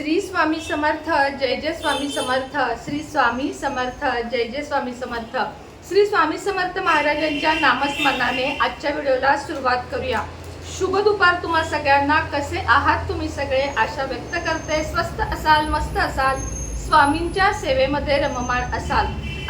श्री स्वामी समर्थ जय जय स्वामी समर्थ श्री स्वामी समर्थ जय जय स्वामी समर्थ. श्री स्वामी समर्थ महाराजांच्या नामस्मरणाने आजच्या व्हिडिओला सुरुवात करूया. शुभ दुपार तुम्हा सगळ्यांना. कसे आहात तुम्ही सगळे? आशा व्यक्त करते. स्वस्त असाल मस्त असाल. स्वामींच्या सेवेमध्ये रममाण असाल.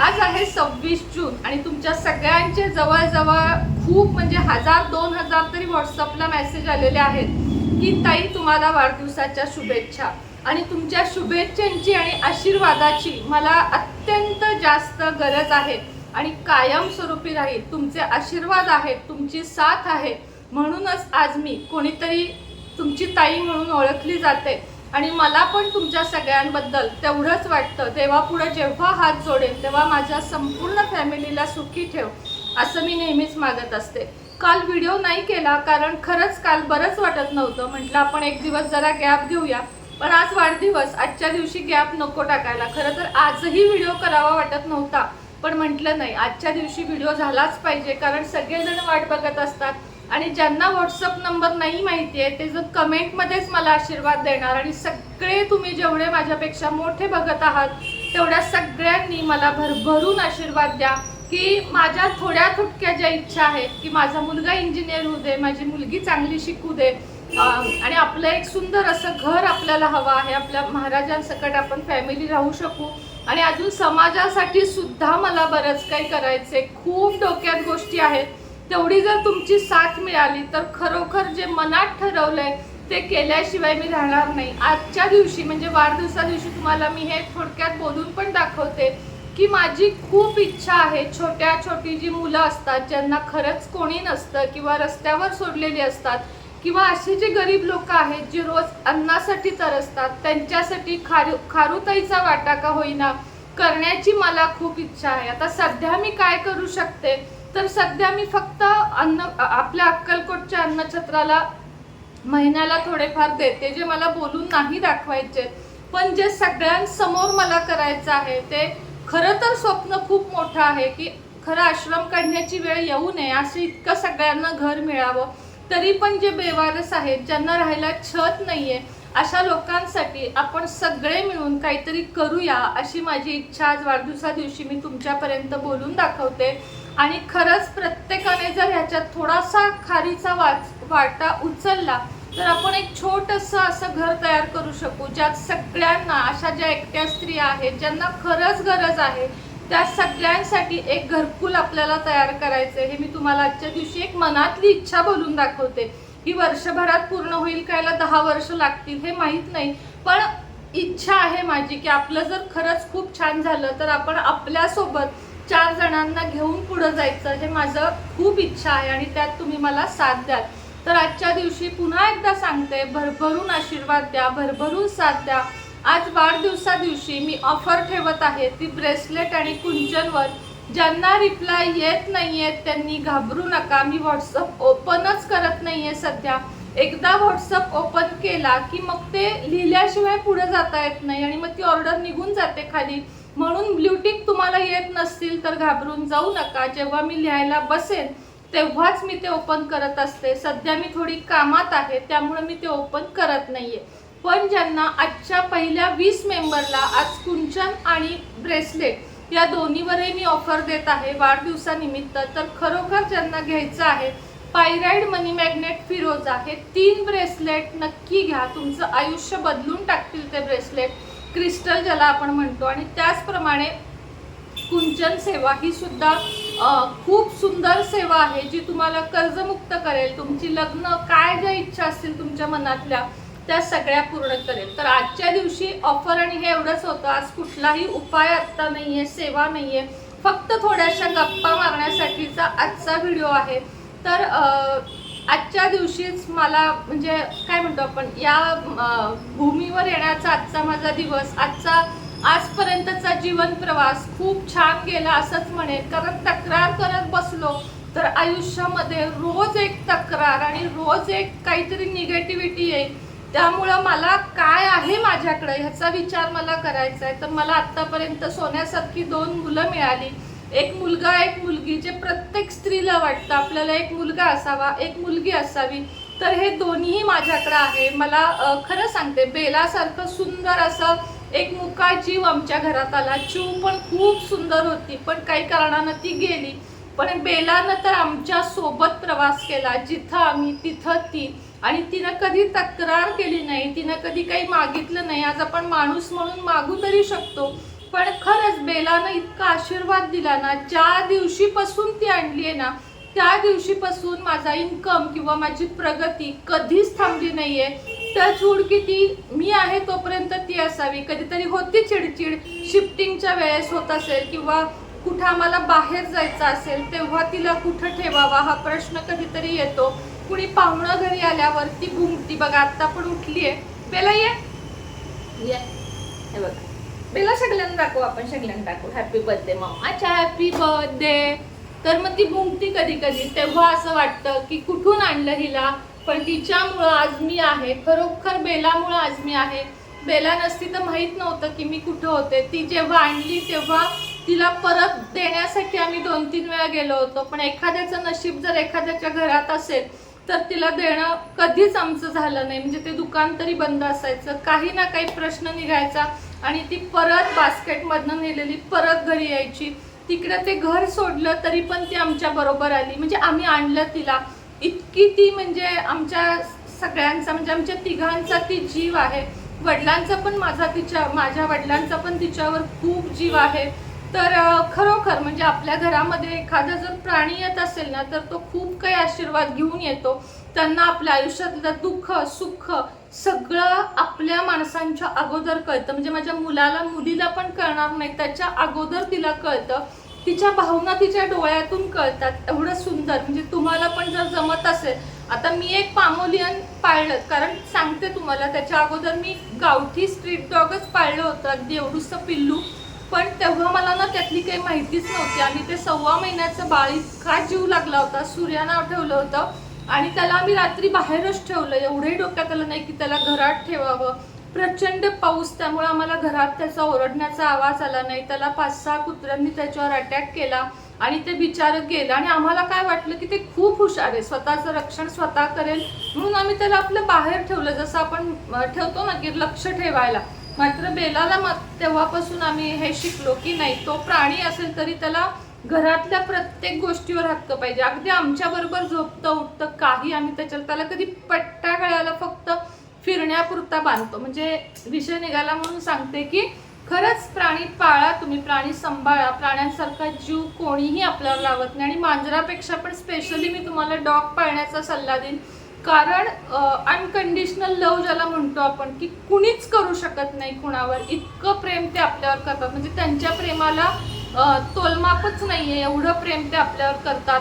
आज आहे सव्वीस जून आणि तुमच्या सगळ्यांचे जवळजवळ खूप म्हणजे हजार दोन हजार तरी व्हॉट्सअपला मेसेज आलेले आहेत. की ताई तुम्हाला वाढदिवसाच्या शुभेच्छा. आणि तुमच्या शुभेच्छांची आणि आशीर्वादाची मला अत्यंत जास्त गरज आहे. आणि कायमस्वरूपी राहील. तुमचे आशीर्वाद आहेत तुमची साथ आहे. म्हणूनच आज मी कोणीतरी तुमची ताई म्हणून ओळखली जाते. आणि मला पण तुमच्या सगळ्यांबद्दल तेवढंच वाटतं. देवापुढे जेव्हा हात जोडेल तेव्हा माझ्या संपूर्ण फॅमिलीला सुखी ठेव असं मी नेहमीच मागत असते. काल व्हिडिओ नाही केला कारण खरंच काल बरंच वाटत नव्हतं. म्हटलं आपण एक दिवस जरा गॅप घेऊया. पण आज वाढदिवस आजच्या दिवशी गॅप नको टाकायला. खरं तर आजही व्हिडिओ करावा वाटत नव्हता पण म्हटलं नाही. आजच्या दिवशी व्हिडिओ झालाच पाहिजे कारण सगळेजण वाट बघत असतात. आणि ज्यांना व्हॉट्सअप नंबर नाही माहिती आहे ते जर कमेंटमध्येच मला आशीर्वाद देणार आणि सगळे तुम्ही जेवढे माझ्यापेक्षा मोठे बघत आहात तेवढ्या सगळ्यांनी मला भरभरून आशीर्वाद द्या की माझ्या थोड्या थुटक्या ज्या इच्छा आहेत की माझा मुलगा इंजिनियर होऊ दे माझी मुलगी चांगली शिकू दे आणि आपलं एक सुंदर असं घर आपल्याला हवं आहे. आपल्या महाराजांसकट आपण फॅमिली राहू शकू. आणि अजून समाजासाठी सुद्धा मला बरंच काही करायचे खूप डोक्यात गोष्टी आहेत. तेवढी जर तुमची साथ मिळाली तर खरोखर जे मनात ठरवलंय ते केल्याशिवाय मी राहणार नाही. आजच्या दिवशी म्हणजे वाढदिवसा दिवशी तुम्हाला मी हे थोडक्यात बोलून पण दाखवते की माझी खूप इच्छा आहे. छोट्या छोटी जी मुलं असतात ज्यांना खरंच कोणी नसतं किंवा रस्त्यावर सोडलेली असतात किंवा असे जे गरीब लोक आहेत जे रोज अन्नासाठी तरसतात त्यांच्यासाठी खारू खारुताईचा वाटा का होईना करण्याची मला खूप इच्छा आहे. आता सध्या मी काय करू शकते? तर सध्या मी फक्त अन्न आपल्या अक्कलकोटच्या अन्नछत्राला महिन्याला थोडेफार देते जे मला बोलून नाही दाखवायचे. पण जे सगळ्यांसमोर मला करायचं आहे ते खरं तर स्वप्न खूप मोठं आहे की खरं आश्रम काढण्याची वेळ येऊ नये असं इतकं सगळ्यांना घर मिळावं. तरी पण जे बेवारस आहेत ज्यांना राहायला छत नाही आहे अशा लोकांसाठी आपण सगळे मिळून काहीतरी करूया अशी माझी इच्छा आज वाढदिवसा दिवशी मी तुमच्यापर्यंत बोलून दाखवते. आणि खरंच प्रत्येकाने जर ह्याच्यात थोडासा खारीचा वाच वाटा उचलला तर आपण एक छोटंसं असं घर तयार करू शकू ज्यात सगळ्यांना अशा ज्या एकट्या स्त्रिया आहेत ज्यांना खरंच गरज आहे त्या सगळ्यांसाठी एक घरकुल आपल्याला तयार करायचं हे मी तुम्हाला आजच्या दिवशी एक मनातली इच्छा बोलून दाखवते. ही वर्षभरात पूर्ण होईल कायला दहा वर्ष लागतील हे माहीत नाही. पण इच्छा आहे माझी की आपलं जर खरंच खूप छान झालं तर आपण आपल्यासोबत चार जणांना घेऊन पुढं जायचं हे माझं खूप इच्छा आहे आणि त्यात तुम्ही मला साथ द्याल. तर आजच्या दिवशी पुन्हा एकदा सांगते भरभरून आशीर्वाद द्या भरभरून साथ द्या. आज वाढदिवसा दिवशी मी ऑफर ठेवत आहे. ती ब्रेसलेट आणि कुंचनवर ज्यांना रिप्लाय येत नाही आहेत त्यांनी घाबरू नका. मी व्हॉट्सअप ओपनच करत नाही आहे सध्या. एकदा व्हॉट्सअप ओपन केला की मग ते लिहिल्याशिवाय पुढे जाता येत नाही आणि मग ती ऑर्डर निघून जाते खाली. म्हणून ब्ल्यूटिक तुम्हाला येत नसतील तर घाबरून जाऊ नका. जेव्हा मी लिहायला बसेन तेव्हाच मी ते ओपन करत असते. सध्या मी थोडी कामात आहे त्यामुळे मी ते ओपन करत नाही आहे पण ज्यांना आजच्या पहिल्या वीस मेंबरला आज कुंचन आणि ब्रेसलेट या दोन्हीवरही मी ऑफर देत आहे वाढदिवसानिमित्त तर खरोखर ज्यांना घ्यायचं आहे पायराईड मनी मॅग्नेट फिरोजा हे तीन ब्रेसलेट नक्की घ्या. तुमचं आयुष्य बदलून टाकतील ते ब्रेसलेट. क्रिस्टल ज्याला आपण म्हणतो आणि त्याचप्रमाणे कुंचन सेवा ही सुद्धा खूप सुंदर सेवा आहे जी तुम्हाला कर्जमुक्त करेल. तुमची लग्न काय ज्या इच्छा असतील तुमच्या मनातल्या त्या सगळ्या पूर्ण करेल. तर आजच्या दिवशी ऑफर आणि हे एवढंच होतं. आज कुठलाही उपाय आत्ता नाही आहे सेवा नाही आहे फक्त थोड्याशा गप्पा मारण्यासाठीचा आजचा व्हिडिओ आहे. तर आजच्या दिवशीच मला म्हणजे काय म्हणतो आपण या भूमीवर येण्याचा आजचा माझा दिवस आजचा आजपर्यंतचा जीवन प्रवास खूप छान गेला असंच म्हणेल. कारण तक्रार करत बसलो तर आयुष्यामध्ये रोज एक तक्रार आणि रोज एक काहीतरी निगेटिव्हिटी येईल. त्यामुळं मला काय आहे माझ्याकडे? ह्याचा विचार मला करायचा आहे. तर मला आत्तापर्यंत सोन्यासारखी दोन मुलं मिळाली. एक मुलगा एक मुलगी जे प्रत्येक स्त्रीला वाटतं. आपल्याला एक मुलगा असावा एक मुलगी असावी. तर हे दोन्हीही माझ्याकडे आहे. मला खरं सांगते बेलासारखं सुंदर असं एक मुका जीव आमच्या घरात आला. जीव पण खूप सुंदर होती पण काही कारणानं ती गेली. पण बेलानं तर आमच्यासोबत प्रवास केला. जिथं आम्ही तिथं ती. आणि तिनं कधी तक्रार केली नाही तिनं कधी काही मागितलं नाही. आज आपण माणूस म्हणून मागू तरी शकतो. पण खरंच बेलानं इतका आशीर्वाद दिला ना ज्या दिवशीपासून ती आणली आहे ना त्या दिवशीपासून माझा इन्कम किंवा माझी प्रगती कधीच थांबली नाहीये. त्या चूड की ती मी आहे तोपर्यंत ती असावी. कधीतरी होती चिडचिड. शिफ्टिंगच्या वेळेस होत असेल किंवा कुठं आम्हाला बाहेर जायचं असेल तेव्हा तिला कुठं ठेवावा हा प्रश्न कधीतरी येतो. कुणी पाहुणं घरी आल्यावर ती भुंकती बघा आत्ता पण उठली आहे बेला ये. ये. हे बघा बेला सगळ्यांना दाखवू आपण सगळ्यांना दाखवू. हॅपी बर्थडे मग अच्छा हॅपी बर्थडे तर मग ती भुंकती कधी कधी तेव्हा असं वाटतं की कुठून आणलं हिला? पण तिच्यामुळं आज मी आहे. खरोखर बेलामुळं आज मी आहे. बेला नसती तर माहीत नव्हतं की मी कुठं होते. ती जेव्हा आणली तेव्हा तिला परत देण्यासाठी आम्ही दोन तीन वेळा गेलो होतो. पण एखाद्याचं नशीब जर एखाद्याच्या घरात असेल तर तिला देणं कधीच आमचं झालं नाही. म्हणजे ते दुकान तरी बंद असायचं. काही ना काही प्रश्न निघायचा आणि ती परत बास्केटमधनं नेलेली परत घरी यायची. तिकडं ते घर सोडलं तरी पण ती आमच्या बरोबर आली. म्हणजे आम्ही आणलं तिला. इतकी ती म्हणजे आमच्या सगळ्यांचा म्हणजे आमच्या तिघांचा ती जीव आहे. वडिलांचा पण माझा तिच्या माझ्या वडिलांचा पण तिच्यावर खूप जीव आहे. तर खरोखर म्हणजे आपल्या घरामध्ये एखादा जर प्राणी येत असेल ना तर तो खूप काही आशीर्वाद घेऊन येतो. त्यांना आपल्या आयुष्यातलं दुःख सुख सगळं आपल्या माणसांच्या अगोदर कळतं. म्हणजे माझ्या मुलाला मुलीला पण कळणार नाही. त्याच्या अगोदर तिला कळतं. तिच्या भावना तिच्या डोळ्यातून कळतात. एवढं सुंदर. म्हणजे तुम्हाला पण जर जमत असेल आता मी एक पामोलियन पाळलं. कारण सांगते तुम्हाला त्याच्या अगोदर मी गावठी स्ट्रीट डॉगच पाळलं होतं. अगदी एवढूसं पिल्लू. पण तेव्हा मला ना त्यातली काही माहितीच नव्हती. आणि ते सव्वा महिन्याचं बाळ इतका जीव लागला होता. सूर्या नाव ठेवलं होतं. आणि त्याला आम्ही रात्री बाहेरच ठेवलं. एवढंही डोक्यात आलं नाही की त्याला घरात ठेवावं. प्रचंड पाऊस त्यामुळे आम्हाला घरात त्याचा ओरडण्याचा आवाज आला नाही. त्याला पाच सहा कुत्र्यांनी त्याच्यावर अटॅक केला आणि ते बिचारत गेलं. आणि आम्हाला काय वाटलं की ते खूप हुशार आहे. स्वतःचं रक्षण स्वतः करेल म्हणून आम्ही त्याला आपलं बाहेर ठेवलं. जसं आपण ठेवतो ना की लक्ष ठेवायला. मात्र बेलाला मग तेव्हापासून आम्ही हे शिकलो की नाही तो प्राणी असेल तरी त्याला घरातल्या प्रत्येक गोष्टीवर हक्क पाहिजे. अगदी आमच्याबरोबर झोपतं उठतं काही आम्ही त्याच्यावर त्याला कधी पट्टा गळ्याला फक्त फिरण्यापुरता बांधतो. म्हणजे विषय निघाला म्हणून सांगते की खरंच प्राणी पाळा तुम्ही प्राणी सांभाळा. प्राण्यांसारखा जीव कोणीही आपल्याला लावत नाही. आणि मांजरापेक्षा पण स्पेशली मी तुम्हाला डॉग पाळण्याचा सल्ला देईन. कारण अनकंडिशनल लव ज्याला म्हणतो आपण की कुणीच करू शकत नाही कुणावर. इतकं प्रेम ते आपल्यावर करतात. म्हणजे त्यांच्या प्रेमाला तोलमापच नाही आहे एवढं प्रेम ते आपल्यावर करतात.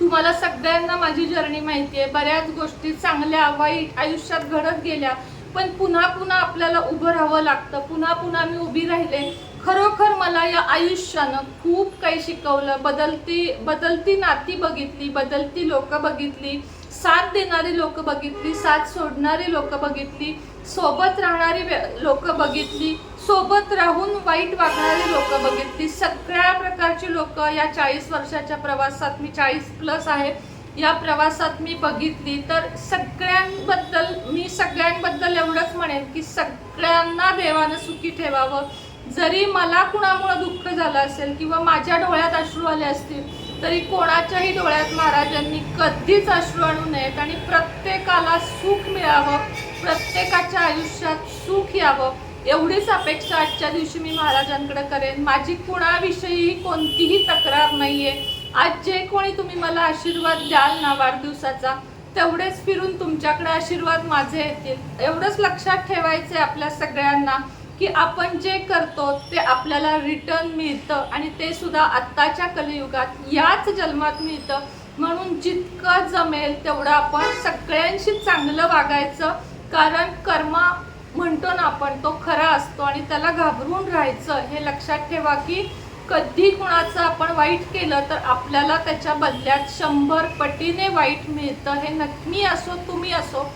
तुम्हाला सगळ्यांना माझी जर्नी माहिती आहे बऱ्याच गोष्टी चांगल्या वाईट आयुष्यात घडत गेल्या. पण पुन्हा पुन्हा आपल्याला उभं राहावं लागतं. पुन्हा पुन्हा मी उभी राहिले. खरोखर मला या आयुष्यानं खूप काही शिकवलं. बदलती बदलती नाती बघितली बदलती लोकं बघितली. साथ देणारी लोक बघितली साथ सोडणारी लोक बघितली सोबत राहणारी लोक बघितली सोबत राहून वाईट वागणारी लोक बघितली. सगळ्या प्रकारची लोक या चाळीस वर्षाच्या प्रवासात मी चाळीस प्लस आहे या प्रवासात मी बघितली. तर सगळ्यांबद्दल मी सगळ्यांबद्दल एवढंच म्हणेन की सगळ्यांना देवानं सुखी ठेवावं. जरी मला कुणामुळं दुःख झालं असेल किंवा माझ्या डोळ्यात अश्रू आले असतील तरी कोणाच्याही डोळ्यात महाराजांनी कधीच अश्रू आणू नयेत आणि प्रत्येकाला सुख मिळावं प्रत्येकाच्या आयुष्यात सुख यावं एवढीच अपेक्षा आजच्या दिवशी मी महाराजांकडे करेन. माझी कुणाविषयी कोणतीही तक्रार नाही आहे आज जे कोणी तुम्ही मला आशीर्वाद द्याल ना वाढदिवसाचा तेवढेच फिरून तुमच्याकडे आशीर्वाद माझे येतील. एवढंच लक्षात ठेवायचं आहे आपल्या सगळ्यांना. की आपण जे करतो ते आपल्याला रिटर्न मिळतं आणि ते सुद्धा आत्ताच्या कलियुगात याच जन्मात मिळतं. म्हणून जितकं जमेल तेवढं आपण सगळ्यांशी चांगलं वागायचं. कारण कर्मा म्हणतो ना आपण तो खरा असतो आणि त्याला घाबरून राहायचं. हे लक्षात ठेवा की कधी कुणाचं आपण वाईट केलं तर आपल्याला त्याच्या बदल्यात शंभर पटीने वाईट मिळतं. हे नक्की असो तुम्ही असो.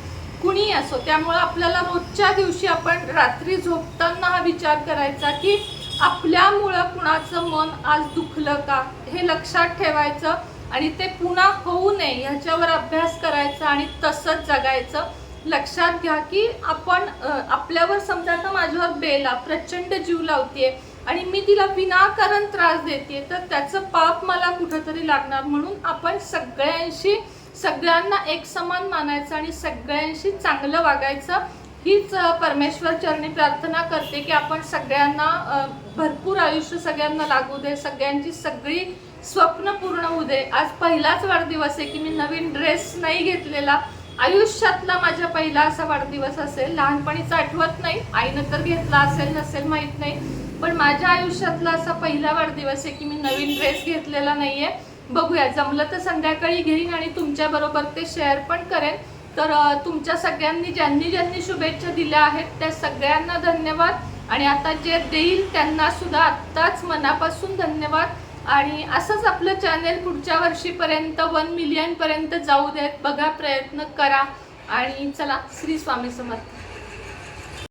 कुणी असो त्यामुळं आपल्याला रोजच्या दिवशी आपण रात्री झोपताना हा विचार करायचा की आपल्यामुळं कुणाचं मन आज दुखलं का? हे लक्षात ठेवायचं आणि ते पुन्हा होऊ नये ह्याच्यावर अभ्यास करायचा आणि तसंच जगायचं. लक्षात घ्या की आपण आपल्यावर समजा आता माझ्यावर बेला प्रचंड जीव लावते आणि मी तिला विनाकारण त्रास देते तर त्याचं पाप मला कुठंतरी लागणार. म्हणून आपण सगळ्यांशी सगळ्यांना एक समान मानायचं आणि सगळ्यांशी चांगलं वागायचं हीच परमेश्वर चरणी प्रार्थना करते की आपण सगळ्यांना भरपूर आयुष्य सगळ्यांना लागू दे सगळ्यांची सगळी स्वप्न पूर्ण होऊ दे. आज पहिलाच वाढदिवस आहे की मी नवीन ड्रेस नाही घेतलेला. आयुष्यातला माझ्या पहिला असा वाढदिवस असेल लहानपणीचा आठवत नाही आईनं तर घेतला असेल नसेल माहीत नाही. पण माझ्या आयुष्यातला असा पहिला वाढदिवस आहे की मी नवीन ड्रेस घेतलेला नाही आहे बघूया. जमलं तर संध्याकाळी घेईन आणि तुमच्याबरोबर ते शेअर पण करेन. तर तुमच्या सगळ्यांनी ज्यांनी ज्यांनी शुभेच्छा दिल्या आहेत त्या सगळ्यांना धन्यवाद. आणि आता जे देईल त्यांना सुद्धा आत्ताच मनापासून धन्यवाद. आणि असंच आपलं चॅनेल पुढच्या वर्षीपर्यंत वन मिलियनपर्यंत जाऊ देत. बघा प्रयत्न करा. आणि चला श्री स्वामी समर्थ.